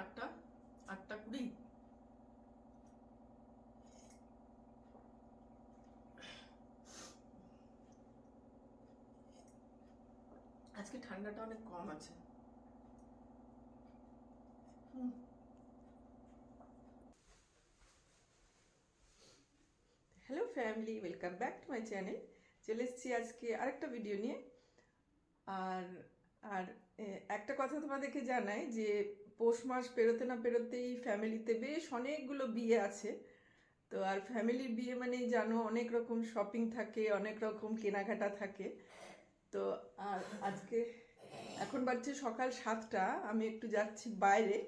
আটটা আটটা কুড়ি। আজকে ঠান্ডাটা অনেক কম আছে। Hello family welcome back to my channel চলে এসেছি আজকে আরেকটা ভিডিও নিয়ে। আর আর একটা কথা তোমাদেরকে জানাই যে পৌষ মাস পেরোতে না পেরোতেই ফ্যামিলিতে বেশ অনেকগুলো বিয়ে আছে। তো আর ফ্যামিলির বিয়ে মানেই জানো, অনেক রকম শপিং থাকে, অনেক রকম কেনাকাটা থাকে। তো আর আজকে এখন বাজছে সকাল সাতটা, আমি একটু যাচ্ছি বাইরে।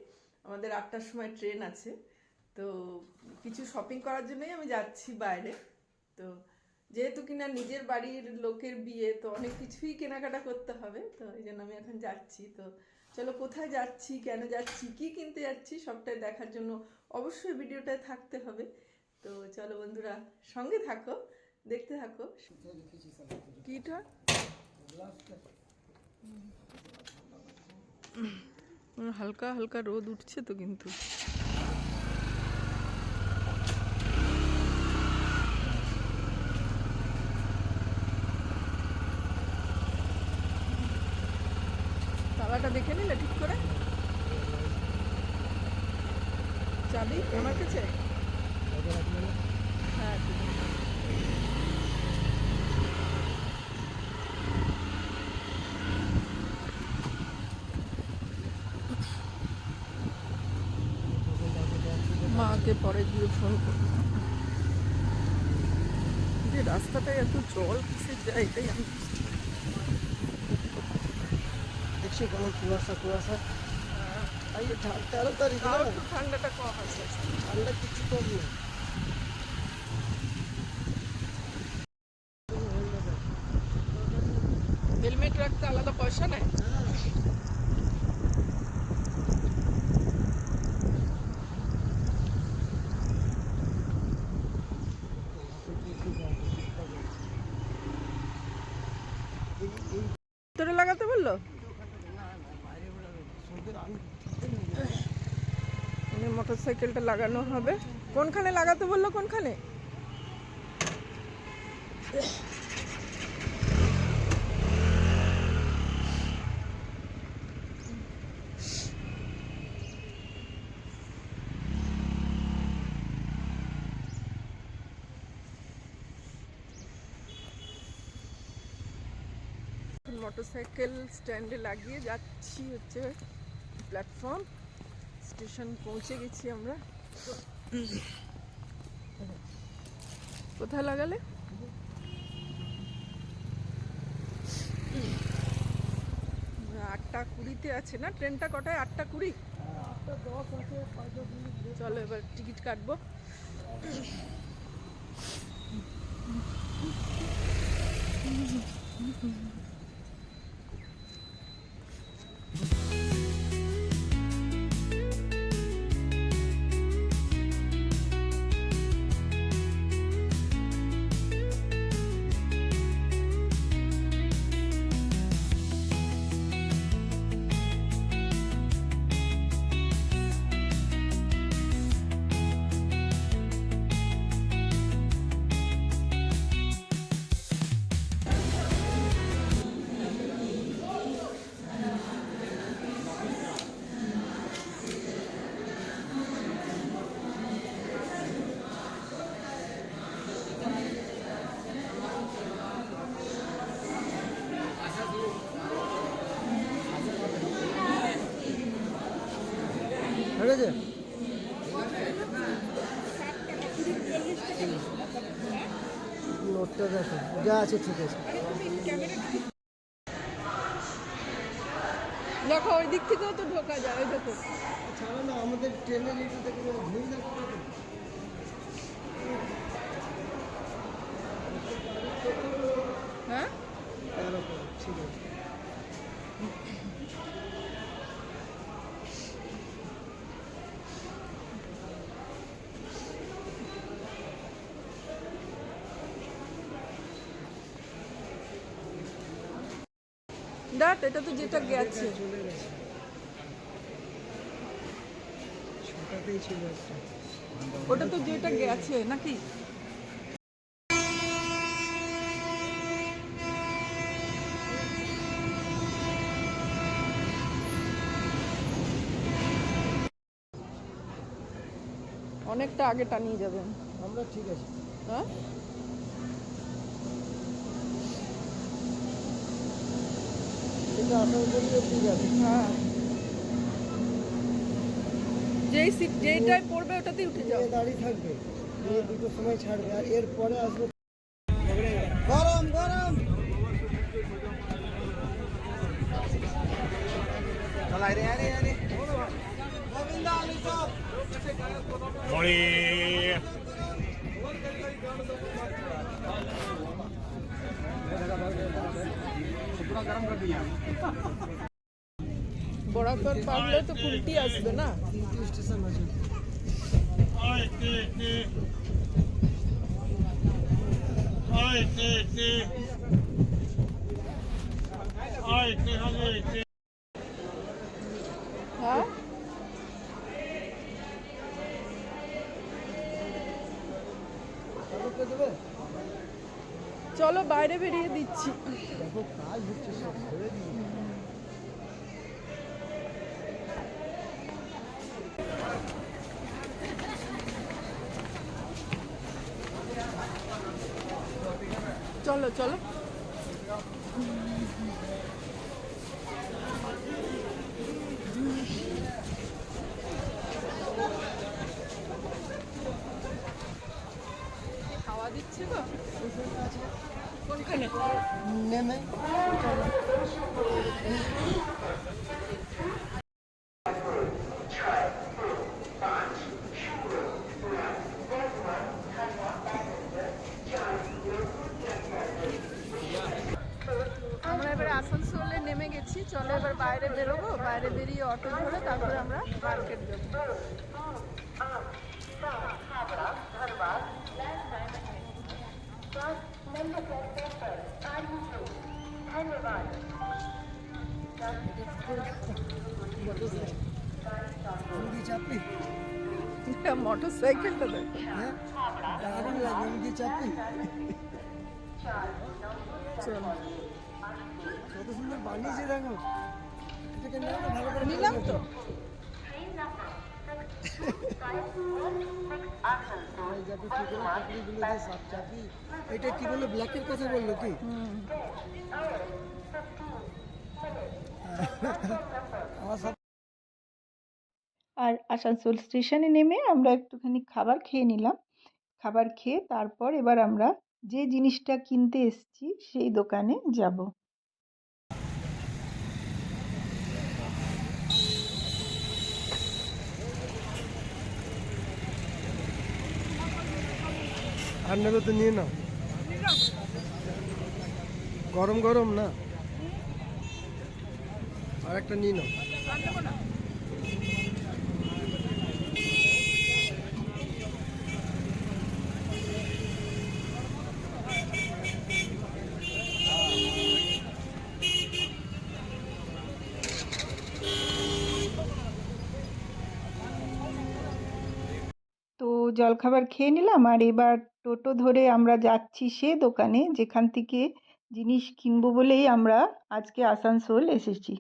আমাদের আটটার সময় ট্রেন আছে। তো কিছু শপিং করার জন্যই আমি যাচ্ছি বাইরে। তো যেহেতু কিনা নিজের বাড়ির লোকের বিয়ে, তো অনেক কিছুই কেনাকাটা করতে হবে, তো এই জন্য আমি এখন যাচ্ছি। তো চলো কোথায় যাচ্ছি, কেন যাচ্ছি, কি কিনতে যাচ্ছি, সবটাই দেখার জন্য অবশ্যই ভিডিওটায় থাকতে হবে। তো চলো বন্ধুরা, সঙ্গে থাকো, দেখতে থাকো। কিটা হালকা হালকা রোদ উঠছে তো কিন্তু তালাটা দেখে নিলে ঠিক করে চাবি আমার কাছে? হ্যাঁ মাকে পরে গিয়ে ফোন করব যে রাস্তাটায় এত জল কিসের যায় এটাই আমি। দেখছি কেমন কুয়াশা কুয়াশা এই ঠা- তেরো তারিখ তাও না একটু ঠান্ডাটা কম আছে ঠান্ডা কিছু কম নেই হেলমেট রাখতে আলাদা পয়সা নেয় ভিতরে লাগাতে বলল মোটর সাইকেলটা লাগানো হবে। কোনখানে লাগাতে বলল কোনখানে? মোটরসাইকেল স্ট্যান্ডে লাগিয়ে যাচ্ছি হচ্ছে প্ল্যাটফর্ম স্টেশন পৌঁছে গেছি আমরা। কোথায় লাগালে? আটটা কুড়িতে আছে না? ট্রেনটা কটায়? আটটা কুড়ি। চলো এবার টিকিট কাটবো। ঠিক নোটটা দেখো যা আছে ঠিক আছে। দেখো ওই দিক থেকেও তো ঢোকা যায় ওই দেখো। ছাড়ো না আমাদের ট্রেনের থেকে ভিড় দেখো না হ্যাঁ ঠিক আছে। দেখ এটা তো যেটা গেছে। ওটা তো যেটা গেছে নাকি? অনেকটা আগে টানিয়ে যাবেন। আমরা ঠিক আছে। হ্যাঁ এটা আসানসোল অব্দি যাবে হ্যাঁ। যেই সিট পড়বে ওটাতেই উঠে যাও। দাঁড়িয়ে থাকবে। দুটো সময় ছাড়বে আর এরপরে আসবে বরাকর পারলে তো কুলটি আসবে না। হ্যাঁ? চলো বাইরে বেরিয়ে দিচ্ছি। দেখো কাজ হচ্ছে সব ছেড়ে চলো চলো। খাওয়া দিচ্ছে তো? কোনখানে? নেমে এবারে আসানসোলে নেমে গেছি চলো এবার বাইরে বেরোবো বাইরে বেরিয়ে অটো ধরে তারপরে আমরা মার্কেট যাব। মোটর সাইকেলটা দেখো। কত সুন্দর বানিয়েছে দেখো নিলাম তো। এটা কি বলল ব্ল্যাকের কথা বলল কি? আর আসানসোল স্টেশনে নেমে আমরা একটুখানি খাবার খেয়ে নিলাম। খাবার খেয়ে তারপর এবার আমরা যে জিনিসটা কিনতে এসেছি সেই দোকানে যাব। আর তো নিয়ে নাও। গরম গরম না? আর একটা নিয়ে নাও তো জলখাবার খেয়ে নিলাম আর এবার টোটো ধরে আমরা যাচ্ছি সে দোকানে, যেখান থেকে জিনিস কিনবো বলেই আমরা আজকে আসানসোল এসেছি।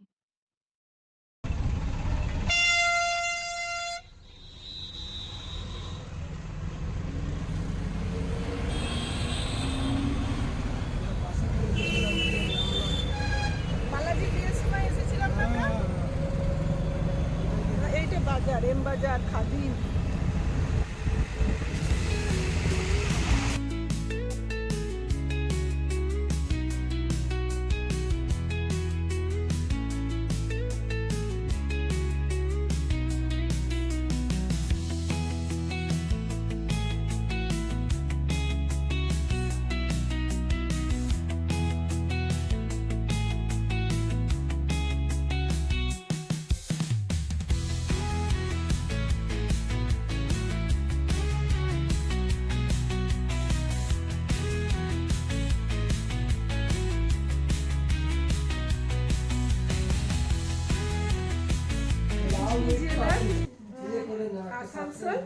আসানসোল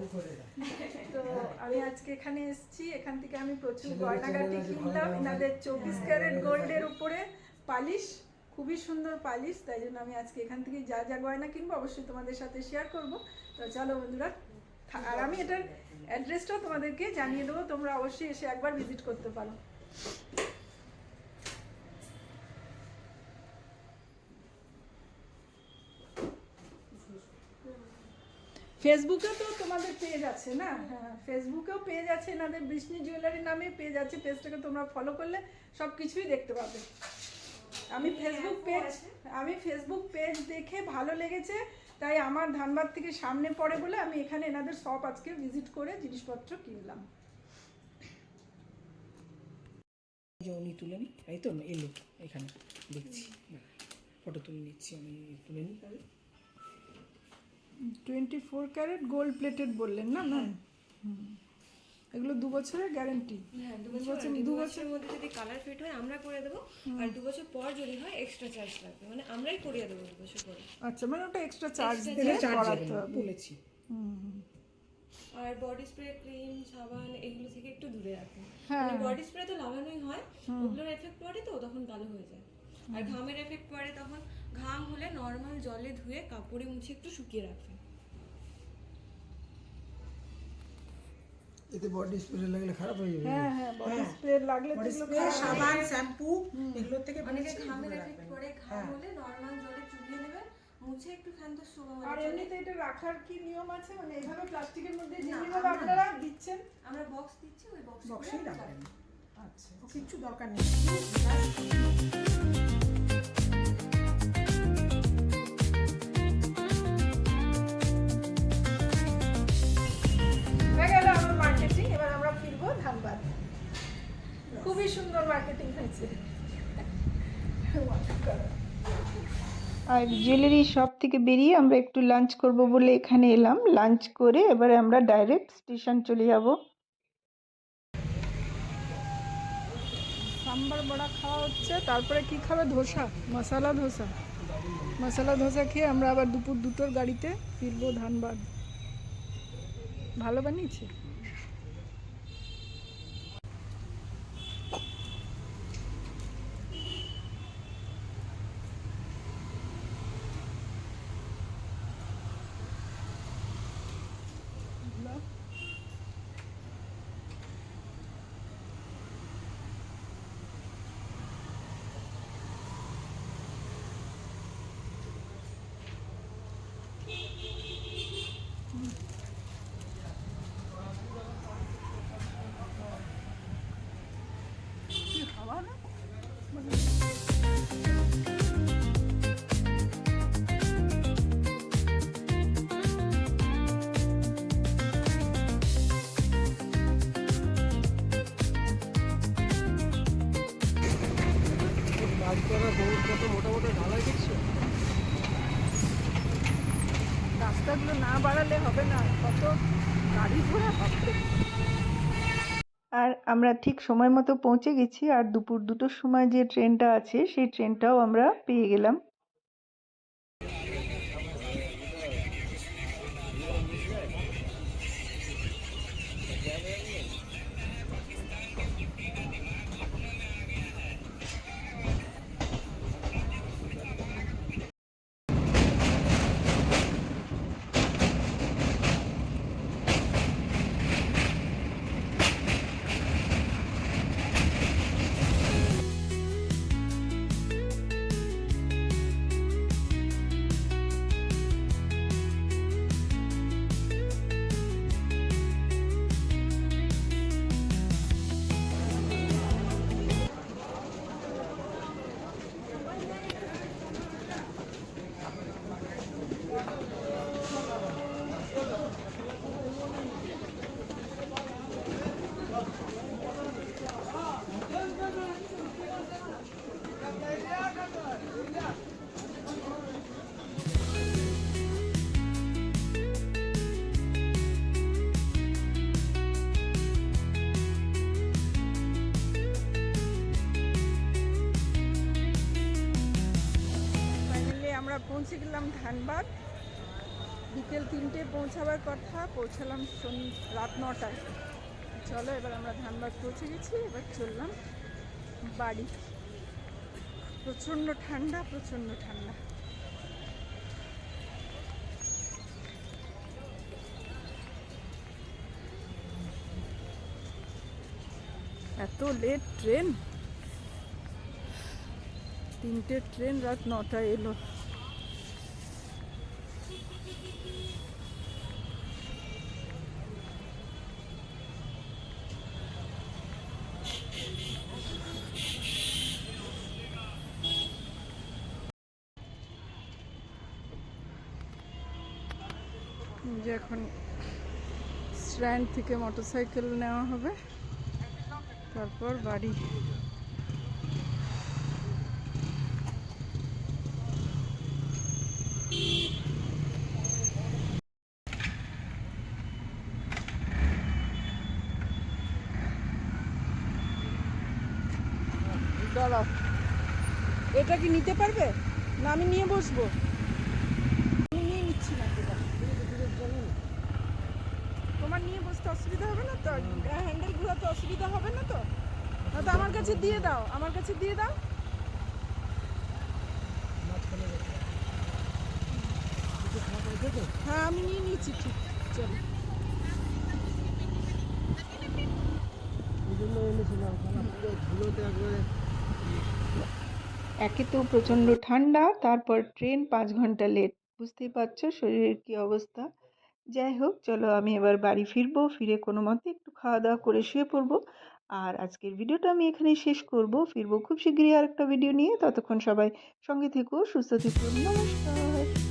তো আমি আজকে এখানে এসেছি। এখান থেকে আমি প্রচুর গয়নাগাটি কিনলাম। এনাদের চব্বিশ ক্যারেট গোল্ডের উপরে পালিশ খুবই সুন্দর পালিশ। তাই জন্য আমি আজকে এখান থেকে যা যা গয়না কিনবো অবশ্যই তোমাদের সাথে শেয়ার করব। তো চলো বন্ধুরা আর আমি এটার অ্যাড্রেসটাও তোমাদেরকে জানিয়ে দেবো। তোমরা অবশ্যই এসে একবার ভিজিট করতে পারো। ফেসবুকে তো তোমাদের পেজ আছে না? হ্যাঁ ফেসবুকেও পেজ আছে এনাদের বিষ্ণু জুয়েলারি নামে পেজ আছে পেজটাকে তোমরা ফলো করলে সব কিছুই দেখতে পাবে। আমি ফেসবুক পেজ আমি ফেসবুক পেজ দেখে ভালো লেগেছে তাই আমার ধানবাদ থেকে সামনে পড়ে বলে আমি এখানে এনাদের শপ আজকে ভিজিট করে জিনিসপত্র কিনলাম। উনি তুলে নি এই তো এলো এখানে দেখছি। ফটো তুলে নিচ্ছি আমি তুলে নিই তাহলে। Twenty four carat gold plated বললেন না ম্যাম এগুলো দু বছরের গ্যারেন্টি। হ্যাঁ দু বছর দু বছরের মধ্যে যদি কালার ফিট হয় আমরা করে দেবো। আর দু বছর পর যদি হয় এক্সট্রা চার্জ লাগবে। মানে আমরাই করিয়ে দেবো দু বছর পরে। আচ্ছা মানে ওটা এক্সট্রা চার্জ দিলে চার্জ করাতে হবে। বলেছি। আর বডি স্প্রে ক্রিম সাবান এগুলো থেকে একটু দূরে রাখুন। হ্যাঁ। মানে বডি স্প্রে তো লাগানোই হয়। ওগুলোর এফেক্ট পড়ে তো তখন কালো হয়ে যায়। আর ঘামের এফেক্ট পড়ে তখন ঘাম হলে নর্মাল জলে ধুয়ে কাপড়ে মুছে একটু শুকিয়ে রাখবেন। এতে বডি স্প্রে লাগলে খারাপ হয়ে যাবে। হ্যাঁ হ্যাঁ বডি স্প্রে লাগলে তো এগুলো স্প্রে সাবান শ্যাম্পু এগুলোর থেকে অনেকে দূরে এফেক্ট পড়ে ঘাম হলে নর্মাল জলে চুবিয়ে নেবেন মুছে একটু ক্ষান্ত শোভা আর মানে এমনিতে এটা রাখার কি নিয়ম আছে? মানে এইভাবে প্লাস্টিকের মধ্যে যেভাবে আপনারা দিচ্ছেন? আমরা বক্স দিচ্ছি ওই বক্স বক্সেই রাখবেন আচ্ছা। কিচ্ছু দরকার নেই। খুবই সুন্দর মার্কেটিং হয়েছে। আর জুয়েলারি শপ থেকে বেরিয়ে আমরা একটু লাঞ্চ করব বলে এখানে এলাম। লাঞ্চ করে এবারে আমরা ডাইরেক্ট স্টেশন চলে যাব। সাম্বার বড়া খাওয়া হচ্ছে তারপরে কি খাবে? ধোসা মশালা ধোসা। মশালা ধোসা খেয়ে আমরা আবার দুপুর দুটোর গাড়িতে ফিরবো ধানবাদ। ভালো বানিয়েছে? না বাড়ালে হবে না, কত গাড়ি ঘোড়া আর আমরা ঠিক সময় মতো পৌঁছে গেছি, আর দুপুর দুটোর সময় যে ট্রেনটা আছে, সেই ট্রেনটাও আমরা পেয়ে গেলাম। আমরা পৌঁছে গেলাম ধানবাদ। বিকেল তিনটে পৌঁছাবার কথা, পৌঁছালাম রাত নটায়। চলো, এবার আমরা ধানবাদ পৌঁছে গেছি, এবার চললাম বাড়ি। প্রচণ্ড ঠান্ডা প্রচণ্ড ঠান্ডা। এত লেট ট্রেন তিনটে ট্রেন রাত নটায় এলো। এখন স্ট্যান্ড থেকে মোটরসাইকেল নেওয়া হবে। তারপর বাড়ি। এটা কি নিতে পারবে? না, আমি নিয়ে বসবো আমি নিয়ে নিচ্ছি না এটা তোমার নিয়ে বসতে অসুবিধা হবে না তো হ্যান্ডেল ঘোরাতে অসুবিধা হবে না তো না তো আমার কাছে দিয়ে দাও, আমার কাছে দিয়ে দাও। হ্যাঁ আমি নিয়ে নিয়েছি ঠিক, চলো। একে তো প্রচণ্ড ঠান্ডা, তারপর ট্রেন পাঁচ ঘণ্টা লেট বুঝতেই পারছ শরীরের কি অবস্থা? যাই হোক, চলো আমি এবার বাড়ি ফিরবো, ফিরে কোনো মতে একটু খাওয়া দাওয়া করে শুয়ে পড়ব। আর আজকের ভিডিওটা আমি এখানে শেষ করব। ফিরবো খুব শীঘ্রই আর একটা ভিডিও নিয়ে। ততক্ষণ সবাই সঙ্গে থেকো, সুস্থ থেকো। নমস্কার।